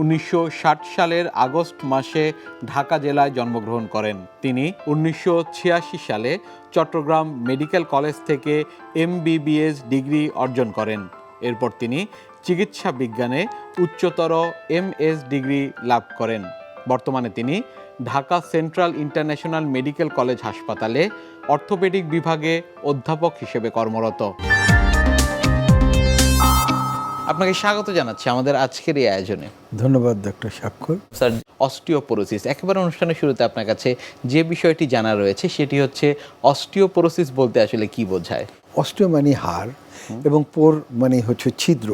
উনিশশো ষাট সালের আগস্ট মাসে ঢাকা জেলায় জন্মগ্রহণ করেন। তিনি উনিশশো ছিয়াশি সালে চট্টগ্রাম মেডিকেল কলেজ থেকে এমবিবিএস ডিগ্রি অর্জন করেন। এরপর তিনি চিকিৎসা বিজ্ঞানে উচ্চতর এমএস ডিগ্রি লাভ করেন। বর্তমানে তিনি Dhaka central international medical college হাসপাতালে অর্থোপেডিক বিভাগে অধ্যাপক হিসেবে কর্মরত। আপনাকে স্বাগত জানাচ্ছি আমাদের আজকের এই আয়োজনে। ধন্যবাদ ডক্টর স্বাক্ষর স্যার অস্টিওপোরোসিস। একেবারে অনুষ্ঠানের শুরুতে আপনার কাছে যে বিষয়টি জানা রয়েছে সেটি হচ্ছে অস্টিওপোরোসিস বলতে আসলে কি বোঝায়? অস্টিও মানে হাড় এবং পোর মানে হচ্ছে ছিদ্র।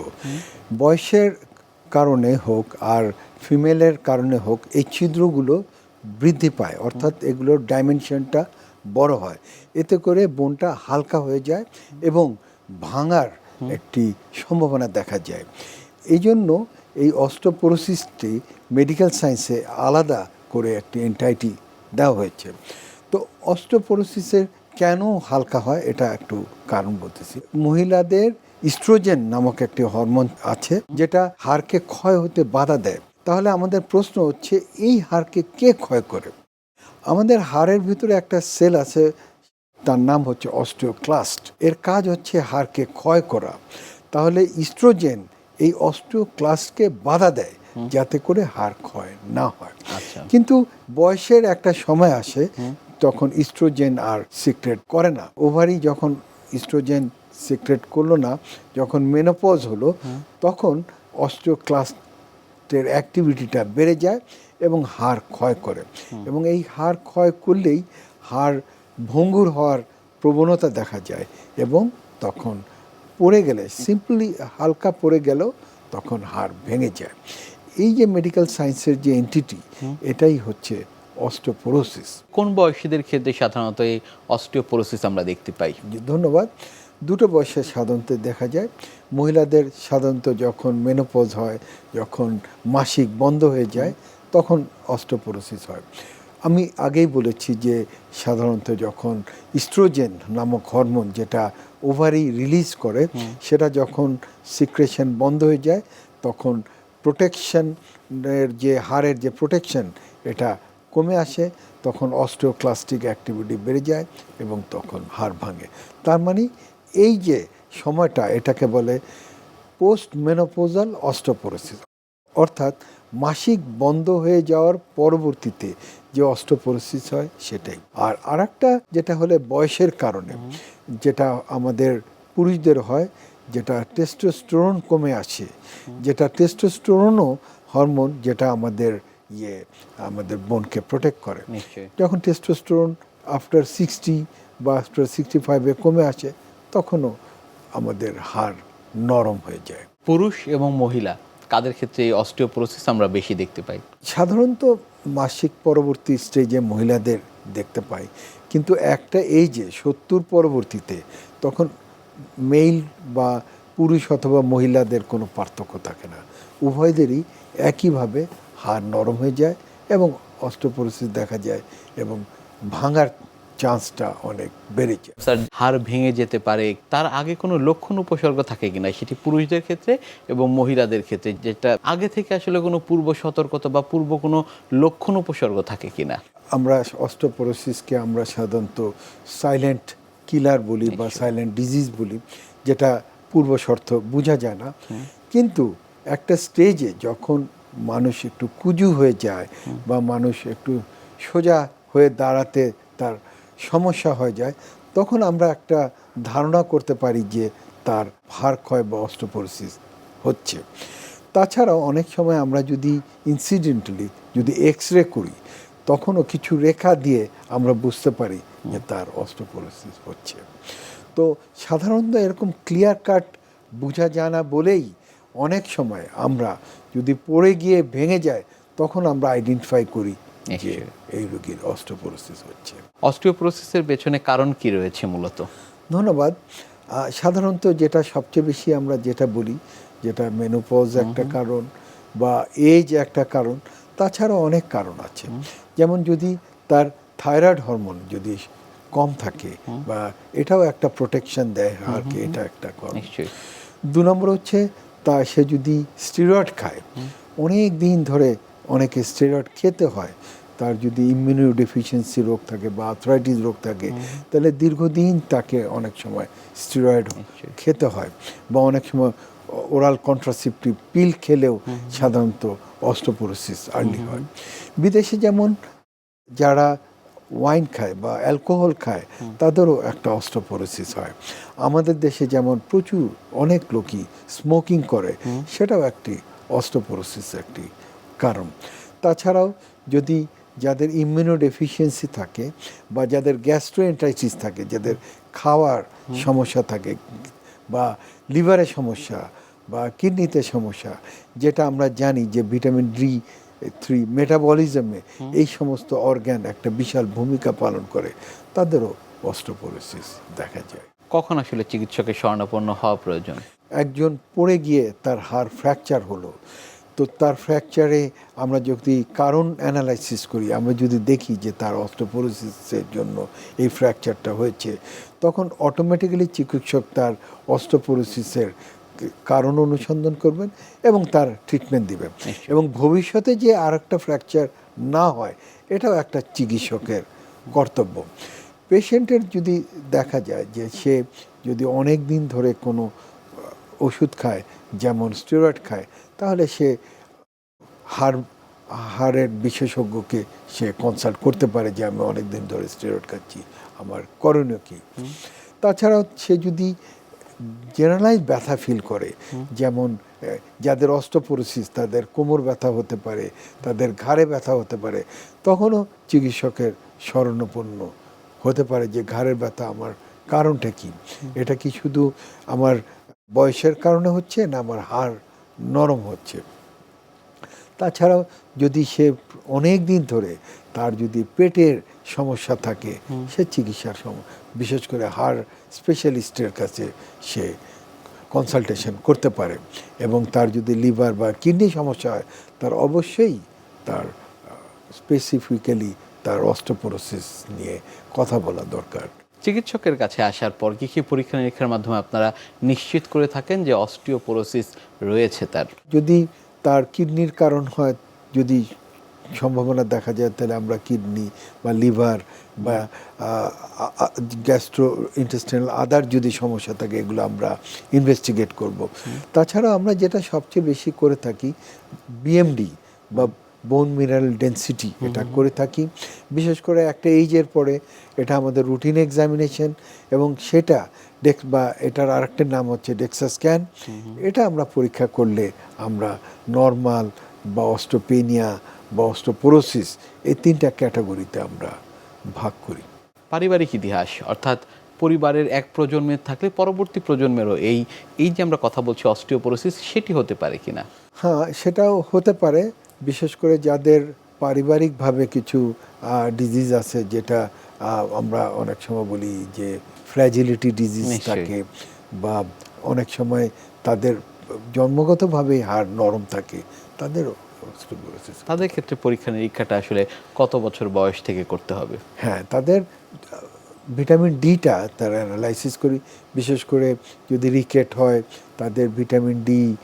বয়সের কারণে হোক আর ফিমেলের কারণে হোক এই ছিদ্রগুলো বৃদ্ধি পায়। অর্থাৎ এগুলোর ডাইমেনশনটা বড় হয়। এতে করে বোনটা হালকা হয়ে যায় এবং ভাঙার একটি সম্ভাবনা দেখা যায়। এই জন্য এই অস্টোপোরোসিসটি মেডিকেল সায়েন্সে আলাদা করে একটি এন্টাইটি দেওয়া হয়েছে। তো অস্টোপোরোসিসের কেন হালকা হয় এটা একটু কারণ বলতেছি। মহিলাদের ইস্ট্রোজেন নামক একটি হরমোন আছে যেটা হাড়কে ক্ষয় হতে বাধা দেয়। তাহলে আমাদের প্রশ্ন হচ্ছে, এই হাড়কে কে ক্ষয় করে? আমাদের হাড়ের ভিতরে একটা সেল আছে তার নাম হচ্ছে অস্টিওক্লাস্ট। এর কাজ হচ্ছে হাড়কে ক্ষয় করা। তাহলে ইস্ট্রোজেন এই অস্টিওক্লাস্টকে বাধা দেয় যাতে করে হাড় ক্ষয় না হয়। আচ্ছা। কিন্তু বয়সের একটা সময় আসে তখন ইস্ট্রোজেন আর সিক্রেট করে না। ওভারি যখন ইস্ট্রোজেন সিক্রেট করল না যখন মেনোপজ হলো তখন অস্টিওক্লাস্টের অ্যাক্টিভিটিটা বেড়ে যায় এবং হাড় ক্ষয় করে। এবং এই হাড় ক্ষয় করলেই হাড় ভঙ্গুর হওয়ার প্রবণতা দেখা যায় এবং তখন পড়ে গেলে সিম্পলি হালকা পড়ে গেলেও তখন হাড় ভেঙে যায়। এই যে মেডিকেল সায়েন্সের যে এন্টিটি এটাই হচ্ছে অস্টোপোরোসিস কোন বয়সীদের ক্ষেত্রে সাধারণত এই অস্টিওপোরোসিস আমরা দেখতে পাই? ধন্যবাদ। দুটো বয়সে সাধারণত দেখা যায়। মহিলাদের সাধারণত যখন মেনোপজ হয় যখন মাসিক বন্ধ হয়ে যায় তখন অস্টোপোরোসিস হয়। আমি আগেই বলেছি যে সাধারণত যখন ইস্ট্রোজেন নামক হরমোন যেটা ওভারি রিলিজ করে সেটা যখন সিক্রেশন বন্ধ হয়ে যায় তখন প্রোটেকশনের যে হাড়ের যে প্রোটেকশন এটা কমে আসে তখন অস্টিওক্লাস্টিক অ্যাক্টিভিটি বেড়ে যায় এবং তখন হাড় ভাঙে। তার মানে এই যে সময়টা এটাকে বলে পোস্ট মেনোপোজাল অস্টোপোরোসিস। অর্থাৎ মাসিক বন্ধ হয়ে যাওয়ার পরবর্তীতে যে অস্টোপোরোসিস হয় সেটাই। আর আরেকটা যেটা হলে বয়সের কারণে যেটা আমাদের পুরুষদের হয় যেটা টেস্টোস্টেরন কমে আসে যেটা টেস্টোস্টেরনও হরমোন যেটা আমাদের ইয়ে আমাদের বোনকে প্রোটেক্ট করে। যখন টেস্টোস্টেরন আফটার সিক্সটি বা আফটার সিক্সটি ফাইভে কমে আসে তখনও আমাদের হাড় নরম হয়ে যায়। পুরুষ এবং মহিলা কাদের ক্ষেত্রে এই অস্টিওপোরোসিস আমরা বেশি দেখতে পাই? সাধারণত মাসিক পরবর্তী স্টেজে মহিলাদের দেখতে পাই। কিন্তু একটা এই যে সত্তর পরবর্তীতে তখন মেল বা পুরুষ অথবা মহিলাদের কোনো পার্থক্য থাকে না। উভয়দেরই একইভাবে হাড় নরম হয়ে যায় এবং অস্টোপোরোসিস দেখা যায় এবং ভাঙার চান্সটা অনেক বেড়েছে স্যার হাড় ভেঙে যেতে পারে তার আগে কোনো লক্ষণ উপসর্গ থাকে কিনা? সেটি পুরুষদের ক্ষেত্রে এবং মহিলাদের ক্ষেত্রে যেটা আগে থেকে আসলে কোনো পূর্ব সতর্কতা বা পূর্ব কোনো লক্ষণ উপসর্গ থাকে কিনা? আমরা অস্টোপোরোসিসকে আমরা সাধারণত সাইলেন্ট কিলার বলি বা সাইলেন্ট ডিজিজ বলি যেটা পূর্ব শর্ত বোঝা যায় না। কিন্তু একটা স্টেজে যখন মানুষ একটু কুজু হয়ে যায় বা মানুষ একটু সোজা হয়ে দাঁড়াতে তার সমস্যা হয়ে যায়, তখন আমরা একটা ধারণা করতে পারি যে তার হাড় ক্ষয় বা অস্টোপোরোসিস হচ্ছে। তাছাড়াও অনেক সময় আমরা যদি ইনসিডেন্টালি যদি এক্স রে করি, তখনও কিছু রেখা দিয়ে আমরা বুঝতে পারি যে তার অস্টোপোরোসিস হচ্ছে। তো সাধারণত এরকম ক্লিয়ার কাট বোঝা যায় না বলেই অনেক সময় আমরা যদি পড়ে গিয়ে ভেঙে যায়, তখন আমরা আইডেন্টিফাই করি যে এই রোগীর অস্টোপোরোসিস হচ্ছে। অস্টিওপোরোসিসের পেছনে কারণ কি রয়েছে মূলত? ধন্যবাদ। সাধারণত যেটা সবচেয়ে বেশি আমরা যেটা বলি যেটা মেনোপজ একটা কারণ বা এজ একটা কারণ তাছাড়াও অনেক কারণ আছে। যেমন যদি তার থাইরয়েড হরমোন যদি কম থাকে বা এটাও একটা প্রোটেকশন দেয় হাড়কে এটা একটা কারণ। দু নম্বর হচ্ছে তা সে যদি স্টিরয়েড খায় অনেক দিন ধরে অনেকে স্টেরয়েড খেতে হয় তার যদি ইমিউনো ডেফিসিয়েন্সি রোগ থাকে বা আর্থ্রাইটিস রোগ থাকে তাহলে দীর্ঘদিন তাকে অনেক সময় স্টেরয়েড নিশ্চয়ই। খেতে হয় বা অনেক সময় ওরাল কন্ট্রাসেপটিভ পিল খেলেও সাধারণত অস্টোপোরোসিস আর্লি হয়। বিদেশে যেমন যারা ওয়াইন খায় বা অ্যালকোহল খায় তাদেরও একটা অস্টোপোরোসিস হয়। আমাদের দেশে যেমন প্রচুর অনেক লোকই স্মোকিং করে সেটাও একটি অস্টোপোরোসিস একটি কারণ। তাছাড়াও যদি যাদের ইমিউনো ডেফিসিয়েন্সি থাকে বা যাদের গ্যাস্ট্রোএন্টাইটিস থাকে যাদের খাওয়ার সমস্যা থাকে বা লিভারের সমস্যা বা কিডনিতে সমস্যা যেটা আমরা জানি যে ভিটামিন ডি থ্রি মেটাবলিজমে এই সমস্ত অর্গ্যান একটা বিশাল ভূমিকা পালন করে তাদেরও অস্টোপোরোসিস দেখা যায়। কখন আসলে চিকিৎসকের শরণাপন্ন হওয়া প্রয়োজন? একজন পড়ে গিয়ে তার হাড় ফ্র্যাকচার হলো তো তার ফ্র্যাকচারে আমরা যদি কারণ অ্যানালাইসিস করি আমরা যদি দেখি যে তার অস্টোপোরোসিসের জন্য এই ফ্র্যাকচারটা হয়েছে তখন অটোমেটিক্যালি চিকিৎসক তার অস্টোপোরোসিসের কারণ অনুসন্ধান করবেন এবং তার ট্রিটমেন্ট দিবেন। এবং ভবিষ্যতে যে আর একটা ফ্র্যাকচার না হয় এটাও একটা চিকিৎসকের কর্তব্য। পেশেন্টের যদি দেখা যায় যে সে যদি অনেক দিন ধরে কোনো ওষুধ খায় যেমন স্টেরয়েড খায় তাহলে সে হার হাড়ের বিশেষজ্ঞকে সে কনসাল্ট করতে পারে যে আমি অনেক দিন ধরে স্টেরয়েড খাচ্ছি আমার করণীয় কী? তাছাড়াও সে যদি জেনারেলাইজ ব্যথা ফিল করে যেমন যাদের অস্টোপোরোসিস তাদের কোমর ব্যথা হতে পারে তাদের ঘাড়ে ব্যথা হতে পারে তখনও চিকিৎসকের শরণাপন্ন হতে পারে যে ঘাড়ের ব্যথা আমার কারণটা কি? এটা কি শুধু আমার বয়সের কারণে হচ্ছে না আমার হাড় নরম হচ্ছে। তাছাড়াও যদি সে অনেক দিন ধরে তার যদি পেটের সমস্যা থাকে সে চিকিৎসার বিশেষ করে হাড় স্পেশালিস্টের কাছে সে কনসালটেশন করতে পারে এবং তার যদি লিভার বা কিডনি সমস্যা হয় তার অবশ্যই তার স্পেসিফিক্যালি তার অস্টোপোরোসিস নিয়ে কথা বলা দরকার। চিকিৎসকের কাছে আসার পর কি কি পরীক্ষা নিরীক্ষার মাধ্যমে আপনারা নিশ্চিত করে থাকেন যে অস্টিওপোরোসিস রয়েছে তার? যদি তার কিডনির কারণ হয় যদি সম্ভাবনা দেখা যায় তাহলে আমরা কিডনি বা লিভার বা গ্যাস্ট্রো ইন্টেস্টাইনাল আদার যদি সমস্যা থাকে এগুলো আমরা ইনভেস্টিগেট করব। তাছাড়া আমরা যেটা সবচেয়ে বেশি করে থাকি বিএমডি বা বোন মিনারেল ডেন্সিটি এটা করে থাকি। বিশেষ করে একটা এইজের পরে এটা আমাদের রুটিন এক্সামিনেশন এবং সেটা ডেক্স বা এটার আরেকটা নাম হচ্ছে ডেক্সা স্ক্যান এটা আমরা পরীক্ষা করলে আমরা নর্মাল বা অস্টোপেনিয়া বা অস্টোপোরোসিস এই তিনটা ক্যাটাগরিতে আমরা ভাগ করি। পারিবারিক ইতিহাস অর্থাৎ পরিবারের এক প্রজন্মের থাকলে পরবর্তী প্রজন্মেরও এই এই যে আমরা কথা বলছি অস্টিওপোরোসিস সেটি হতে পারে কিনা? হ্যাঁ সেটাও হতে পারে। বিশেষ করে যাদের পারিবারিকভাবে কিছু ডিজিজ আছে যেটা আমরা অনেক সময় বলি যে ফ্র্যাজিলিটি ডিজিজ। থাকে বা অনেক সময় তাদের জন্মগতভাবেই হাড় নরম থাকে তাদেরও osteoporosis তাদের ক্ষেত্রে পরীক্ষা নিরীক্ষাটা আসলে কত বছর বয়স থেকে করতে হবে? হ্যাঁ তাদের ভিটামিন ডিটা তারা অ্যানালাইসিস করি। বিশেষ করে যদি রিকেট হয় তাদের ভিটামিন ডি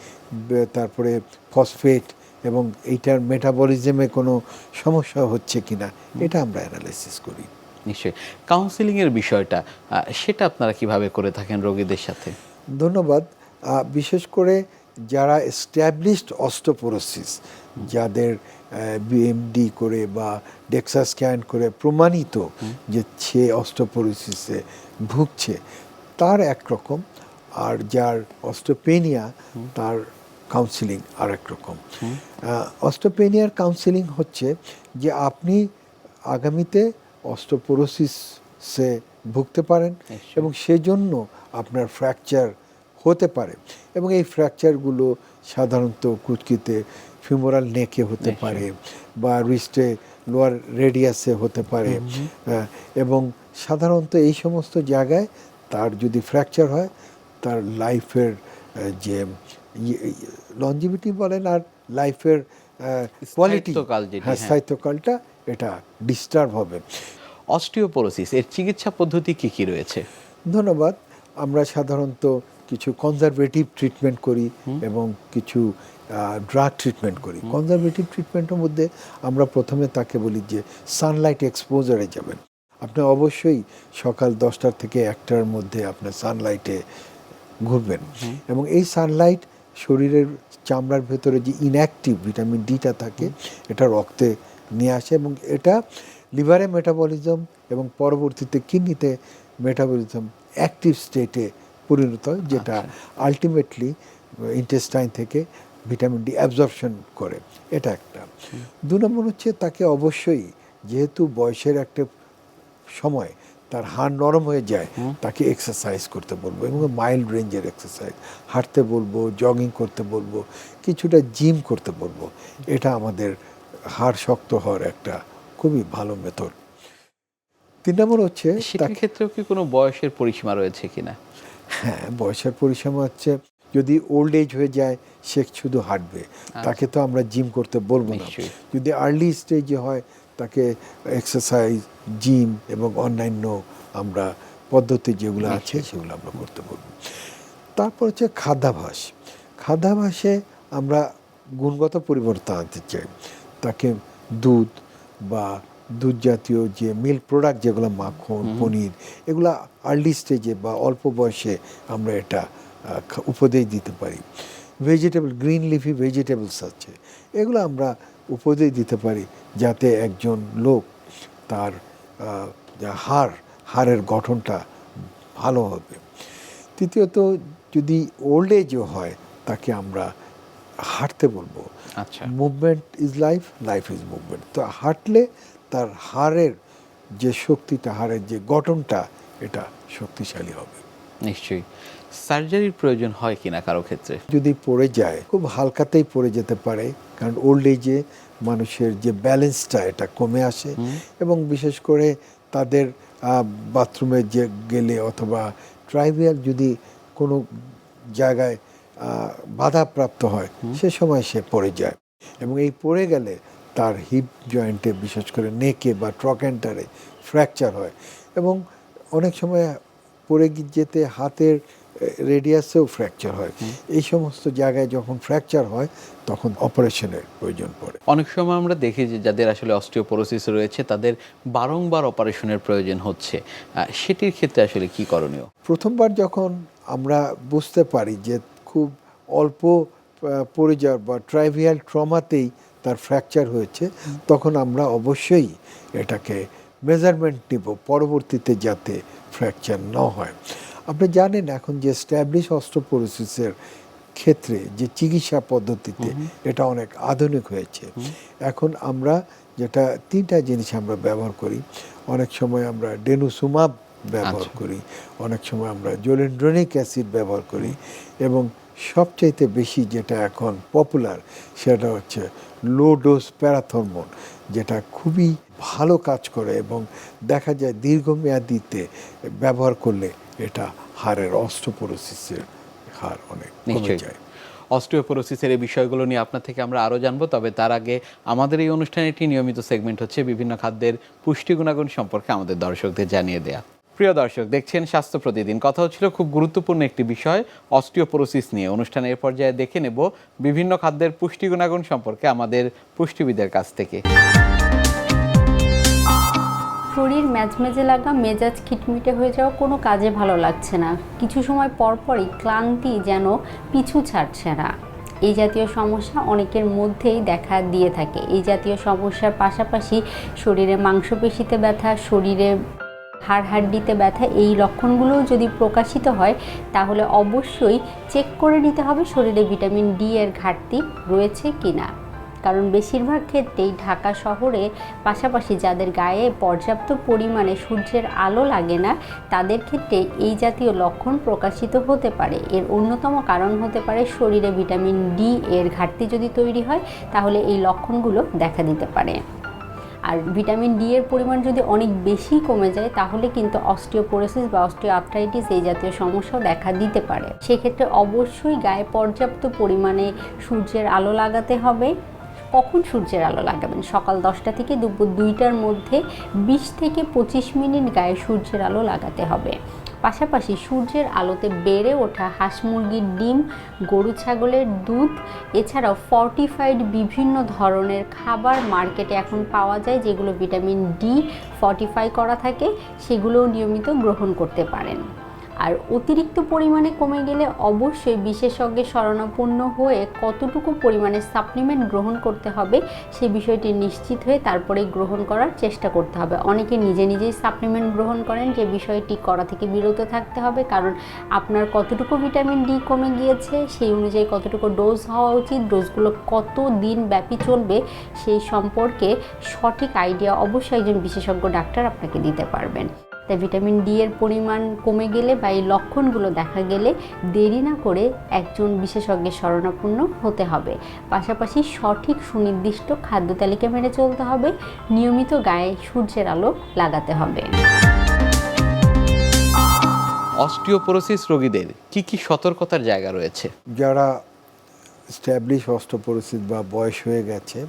তারপরে ফসফেট এবং এইটার মেটাবলিজমে কোনো সমস্যা হচ্ছে কিনা এটা আমরা অ্যানালাইসিস করি। নিশ্চয়ই। কাউন্সিলিংয়ের বিষয়টা সেটা আপনারা কীভাবে করে থাকেন রোগীদের সাথে? ধন্যবাদ। বিশেষ করে যারা এস্টাবলিশড অস্টোপোরোসিস যাদের বিএমডি করে বা ডেক্সা স্ক্যান করে প্রমাণিত যে সে অস্টোপোরোসিসে ভুগছে তার একরকম। আর যার অস্টোপেনিয়া তার কাউন্সিলিং আর এক রকম অস্টোপেনিয়ার কাউন্সিলিং হচ্ছে যে আপনি আগামীতে অস্টোপোরোসিসে ভুগতে পারেন এবং সেজন্য আপনার ফ্র্যাকচার হতে পারে এবং এই ফ্র্যাকচারগুলো সাধারণত কুচকিতে ফিমোরাল নেকে হতে পারে বা রিস্টে লোয়ার রেডিয়াসে হতে পারে। এবং সাধারণত এই সমস্ত জায়গায় তার যদি ফ্র্যাকচার হয় তার লাইফের যে লঞ্জিভিটি বলেন আর লাইফের কোয়ালিটি হ্যাঁ। হ্যাঁ। স্থায়িত্বকালটা এটা ডিস্টার্ব হবে। অস্টিওপোরোসিস এর চিকিৎসা পদ্ধতি কি কি রয়েছে? ধন্যবাদ। আমরা সাধারণত কিছু কনজারভেটিভ ট্রিটমেন্ট করি এবং কিছু ড্রাগ ট্রিটমেন্ট করি। কনজারভেটিভ ট্রিটমেন্টের মধ্যে আমরা প্রথমে তাকে বলি যে সানলাইট এক্সপোজারে যাবেন। আপনি অবশ্যই সকাল দশটার থেকে একটার মধ্যে আপনার সানলাইটে ঘুরবেন। এবং এই সানলাইট শরীরের চামড়ার ভেতরে যে ইনঅ্যাক্টিভ ভিটামিন ডিটা থাকে এটা রক্তে নিয়ে আসে এবং এটা লিভারে মেটাবলিজম এবং পরবর্তীতে কিডনিতে মেটাবলিজম অ্যাক্টিভ স্টেটে পরিণত হয় যেটা আলটিমেটলি ইন্টেস্টাইন থেকে ভিটামিন ডি অ্যাবজর্পশন করে। এটা একটা। দু নম্বর হচ্ছে তাকে অবশ্যই যেহেতু বয়সের একটা সময় তার হাড় নরম হয়ে যায় তাকে এক্সারসাইজ করতে বলব এবং মাইল্ড রেঞ্জের এক্সারসাইজ হাঁটতে বলব জগিং করতে বলব কিছুটা জিম করতে বলব। এটা আমাদের হাড় শক্ত হওয়ার একটা খুবই ভালো মেথড তিন নম্বর হচ্ছে সেটার ক্ষেত্রেও কি কোনো বয়সের পরিসীমা রয়েছে কিনা? হ্যাঁ বয়সের পরিসীমা হচ্ছে যদি ওল্ড এজ হয়ে যায় সে শুধু হাঁটবে। তাকে তো আমরা জিম করতে বলব না। যদি আর্লি স্টেজে হয় তাকে এক্সারসাইজ জিম এবং অন্যান্য আমরা পদ্ধতি যেগুলো আছে সেগুলো আমরা করতে বলব। তারপর হচ্ছে খাদ্যাভাস। খাদ্যাভাসে আমরা গুণগত পরিবর্তন আনতে চাই। তাকে দুধ বা দুধ জাতীয় যে মিল্ক প্রোডাক্ট যেগুলো মাখন পনির এগুলো আর্লি স্টেজে বা অল্প বয়সে আমরা এটা উপদেশ দিতে পারি। ভেজিটেবল গ্রিন লিফি ভেজিটেবলস আছে। এগুলো আমরা উপদেশ দিতে পারি যাতে একজন লোক তার হাড় হাড়ের গঠনটা ভালো হবে। তৃতীয়ত যদি ওল্ড এজও হয় তাকে আমরা হাঁটতে বলব। আচ্ছা। Movement is life life is movement তো হাঁটলে তার হাড়ের যে শক্তিটা হাড়ের যে গঠনটা এটা শক্তিশালী হবে। নিশ্চয়ই। সার্জারির প্রয়োজন হয় কিনা কারও ক্ষেত্রে? যদি পড়ে যায় খুব হালকাতেই পড়ে যেতে পারে কারণ ওল্ড এজে মানুষের যে ব্যালেন্সটা এটা কমে আসে এবং বিশেষ করে তাদের বাথরুমে যে গেলে অথবা ট্রাইবিয়াল যদি কোনো জায়গায় বাধাপ্রাপ্ত হয় সে সময় সে পড়ে যায় এবং এই পড়ে গেলে তার হিপ জয়েন্টে বিশেষ করে নেকে বা ট্রকেন্টারে ফ্র্যাকচার হয় এবং অনেক সময় পড়ে যেতে হাতের রেডিয়াসেও ফ্র্যাকচার হয়। এই সমস্ত জায়গায় যখন ফ্র্যাকচার হয় তখন অপারেশনের প্রয়োজন পড়ে। অনেক সময় আমরা দেখি যে যাদের আসলে অস্টিওপোরোসিস রয়েছে তাদের বারংবার অপারেশনের প্রয়োজন হচ্ছে। সেটির ক্ষেত্রে আসলে কি করণীয়? প্রথমবার যখন আমরা বুঝতে পারি যে খুব অল্প পড়ে যাওয়ার বা ট্রাইভিয়াল ট্রমাতেই তার ফ্র্যাকচার হয়েছে তখন আমরা অবশ্যই এটাকে মেজারমেন্ট নিব পরবর্তীতে যাতে ফ্র্যাকচার না হয়। আপনি জানেন এখন যে স্ট্যাবলিশ অস্ট্রোপোরোসিসের ক্ষেত্রে যে চিকিৎসা পদ্ধতিতে এটা অনেক আধুনিক হয়েছে। এখন আমরা যেটা তিনটা জিনিস আমরা ব্যবহার করি। অনেক সময় আমরা ডেনুসুমাব ব্যবহার আচ্ছা। করি অনেক সময় আমরা জোলেন্ড্রনিক অ্যাসিড ব্যবহার করি এবং সবচাইতে বেশি যেটা এখন পপুলার সেটা হচ্ছে লো ডোজ প্যারাথরমোন যেটা খুবই ভালো কাজ করে এবং দেখা যায় দীর্ঘমেয়াদিতে ব্যবহার করলে এটা হাড়ের অস্ট্রোপোরোসিসের হার অনেক কমে যায়। অস্টিওপোরোসিসের এই বিষয়গুলো নিয়ে আপনার থেকে আমরা আরও জানব তবে তার আগে আমাদের এই অনুষ্ঠানে একটি নিয়মিত সেগমেন্ট হচ্ছে বিভিন্ন খাদ্যের পুষ্টি গুণাগুণ সম্পর্কে আমাদের দর্শকদের জানিয়ে দেয়া। প্রিয় দর্শক দেখছেন স্বাস্থ্য প্রতিদিন। কথা হচ্ছিল খুব গুরুত্বপূর্ণ একটি বিষয় অস্টিওপোরোসিস নিয়ে। অনুষ্ঠানের পর্যায়ে দেখে নেব বিভিন্ন খাদ্যের পুষ্টি গুণাগুণ সম্পর্কে আমাদের পুষ্টিবিদের কাছ থেকে। শরীর ম্যাজমেজে লাগা মেজাজ খিটমিটে হয়ে যাওয়া কোনো কাজে ভালো লাগছে না। কিছু সময় পরপরই ক্লান্তি যেন পিছু ছাড়ছে না। এই জাতীয় সমস্যা অনেকের মধ্যেই দেখা দিয়ে থাকে। এই জাতীয় সমস্যার পাশাপাশি শরীরে মাংসপেশিতে ব্যথা, শরীরে হাড় হাড্ডিতে ব্যথা এই লক্ষণগুলো যদি প্রকাশিত হয়, তাহলে অবশ্যই চেক করে নিতে হবে শরীরে ভিটামিন ডি এর ঘাটতি রয়েছে কিনা। কারণ বেশিরভাগ ক্ষেত্রেই ঢাকা শহরে, পাশাপাশি যাদের গায়ে পর্যাপ্ত পরিমাণে সূর্যের আলো লাগে না, তাদের ক্ষেত্রে এই জাতীয় লক্ষণ প্রকাশিত হতে পারে। এর অন্যতম কারণ হতে পারে শরীরে ভিটামিন ডি এর ঘাটতি যদি তৈরি হয়, তাহলে এই লক্ষণগুলো দেখা দিতে পারে। আর ভিটামিন ডি এর পরিমাণ যদি অনেক বেশি কমে যায়, তাহলে কিন্তু অস্টিওপোরোসিস বা অস্টিওআর্থ্রাইটিস এই জাতীয় সমস্যাও দেখা দিতে পারে। সেক্ষেত্রে অবশ্যই গায়ে পর্যাপ্ত পরিমাণে সূর্যের আলো লাগাতে হবে। কখন সূর্যের আলো লাগাবেন? সকাল দশটা থেকে দুপুর দুইটার মধ্যে বিশ থেকে পঁচিশ মিনিট গায়ে সূর্যের আলো লাগাতে হবে। পাশাপাশি সূর্যের আলোতে বেড়ে ওঠা হাঁস মুরগির ডিম, গরু ছাগলের দুধ, এছাড়াও ফর্টিফাইড বিভিন্ন ধরনের খাবার মার্কেটে এখন পাওয়া যায় যেগুলো ভিটামিন ডি ফর্টিফাই করা থাকে, সেগুলোও নিয়মিত গ্রহণ করতে পারেন। আর অতিরিক্ত পরিমাণে কমে গেলে অবশ্যই বিশেষজ্ঞের শরণাপন্ন হয়ে কতটুকু পরিমাণে সাপ্লিমেন্ট গ্রহণ করতে হবে সেই বিষয়টি নিশ্চিত হয়ে তারপরে গ্রহণ করার চেষ্টা করতে হবে। অনেকে নিজে নিজেই সাপ্লিমেন্ট গ্রহণ করেন যে বিষয়টি করা থেকে বিরত থাকতে হবে, কারণ আপনার কতটুকু ভিটামিন ডি কমে গিয়েছে, সেই অনুযায়ী কতটুকু ডোজ হওয়া উচিত ডোজগুলো কত দিন ব্যাপী চলবে, সেই সম্পর্কে সঠিক আইডিয়া অবশ্যই একজন বিশেষজ্ঞ ডাক্তার আপনাকে দিতে পারবেন। তাই ভিটামিন ডি এর পরিমাণ কমে গেলে বা এই লক্ষণগুলো দেখা গেলে দেরি না করে একজন বিশেষজ্ঞের শরণাপন্ন হতে হবে। পাশাপাশি সঠিক সুনির্দিষ্ট খাদ্য তালিকা মেনে চলতে হবে নিয়মিত গায়ে সূর্যের আলো লাগাতে হবে। অস্টিওপোরোসিস রোগীদের কি কি সতর্কতার জায়গা রয়েছে? যারা স্ট্যাবলিশ অস্টোপোরোসিস বা বয়স হয়ে গেছে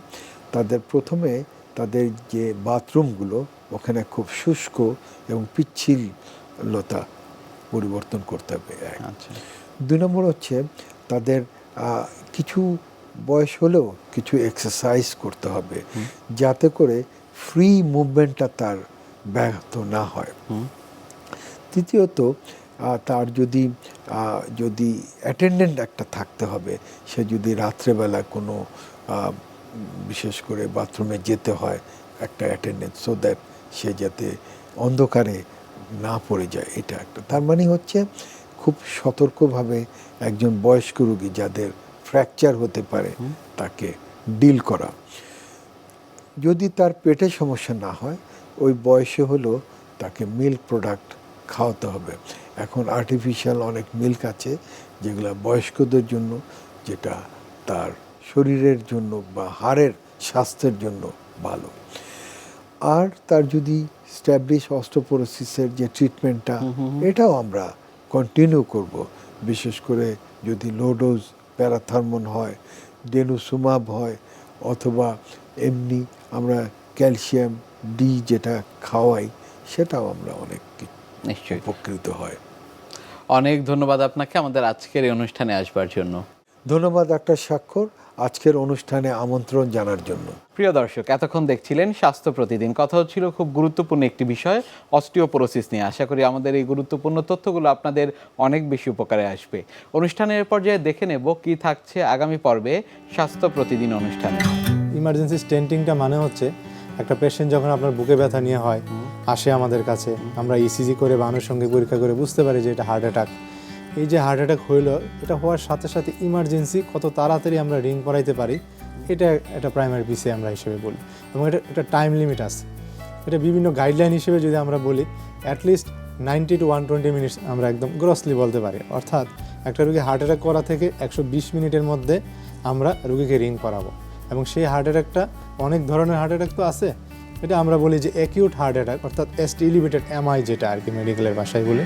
তাদের প্রথমে তাদের যে বাথরুমগুলো ওখানে খুব শুষ্ক এবং পিচ্ছিলতা পরিবর্তন করতে হবে। আচ্ছা। দুই নম্বর হচ্ছে তাদের কিছু বয়স হলেও কিছু এক্সারসাইজ করতে হবে যাতে করে ফ্রি মুভমেন্টটা তার ব্যাহত না হয়। তৃতীয়ত তার যদি যদি অ্যাটেন্ডেন্ট একটা থাকতে হবে সে যদি রাত্রেবেলা কোনো বিশেষ করে বাথরুমে যেতে হয় একটা অ্যাটেন্ডেন্ট সো দ্যাট সে যাতে অন্ধকারে না পড়ে যায় এটা একটা। তার মানে হচ্ছে খুব সতর্কভাবে একজন বয়স্ক রোগী যাদের ফ্র্যাকচার হতে পারে তাকে ডিল করা। যদি তার পেটে সমস্যা না হয় ওই বয়সে হলো তাকে মিল্ক প্রোডাক্ট খাওয়াতে হবে। এখন আর্টিফিশিয়াল অনেক মিল্ক আছে যেগুলো বয়স্কদের জন্য যেটা তার শরীরের জন্য বা হাড়ের স্বাস্থ্যের জন্য ভালো। আর তার যদি স্ট্যাবলিশ অস্টোপোরোসিসের যে ট্রিটমেন্টটা এটাও আমরা কন্টিনিউ করব। বিশেষ করে যদি লোডোজ প্যারাথার্মন হয় ডেনুসুমাব হয় অথবা এমনি আমরা ক্যালসিয়াম ডি যেটা খাওয়াই সেটাও আমরা অনেক নিশ্চয়ই। উপকৃত হয়। অনেক ধন্যবাদ আপনাকে আমাদের আজকের এই অনুষ্ঠানে আসবার জন্য। ধন্যবাদ ডাক্তার স্বাক্ষর। আজকের অনুষ্ঠানে আমন্ত্রণ জানার জন্য। প্রিয় দর্শক এতক্ষণ দেখছিলেন স্বাস্থ্য প্রতিদিন। কথা হচ্ছিল খুব গুরুত্বপূর্ণ একটি বিষয় অস্টিওপোরোসিস নিয়ে। আশা করি আমাদের এই গুরুত্বপূর্ণ তথ্যগুলো আপনাদের অনেক বেশি উপকারে আসবে। অনুষ্ঠানের পর্যায়ে দেখে নেব কি থাকছে আগামী পর্বে স্বাস্থ্য প্রতিদিন অনুষ্ঠানে। ইমার্জেন্সি স্টেন্টিংটা মানে হচ্ছে একটা পেশেন্ট যখন আপনার বুকে ব্যথা নিয়ে হয় আসে আমাদের কাছে। আমরা ইসিজি করে বা আনুষঙ্গিক পরীক্ষা করে বুঝতে পারি যে এটা হার্ট অ্যাটাক এই যে হার্ট অ্যাটাক হইল, এটা হওয়ার সাথে সাথে ইমার্জেন্সি কত তাড়াতাড়ি আমরা রিং করাইতে পারি, এটা একটা প্রাইমারি পিসে আমরা হিসেবে বলি। এবং এটা একটা টাইম লিমিট আছে। এটা বিভিন্ন গাইডলাইন হিসেবে যদি আমরা বলি at least ninety to one twenty minutes আমরা একদম গ্রসলি বলতে পারি। অর্থাৎ একটা রুগী হার্ট অ্যাটাক করা থেকে একশো বিশ মিনিটের মধ্যে আমরা রুগীকে রিং করাবো। এবং সেই হার্ট অ্যাটাকটা অনেক ধরনের হার্ট অ্যাটাক তো আছে। এটা আমরা বলি যে অ্যাকিউট হার্ট অ্যাটাক অর্থাৎ এস্ট এলিভেটেড এমআই যেটা আর কি মেডিকেলের ভাষায় বলে।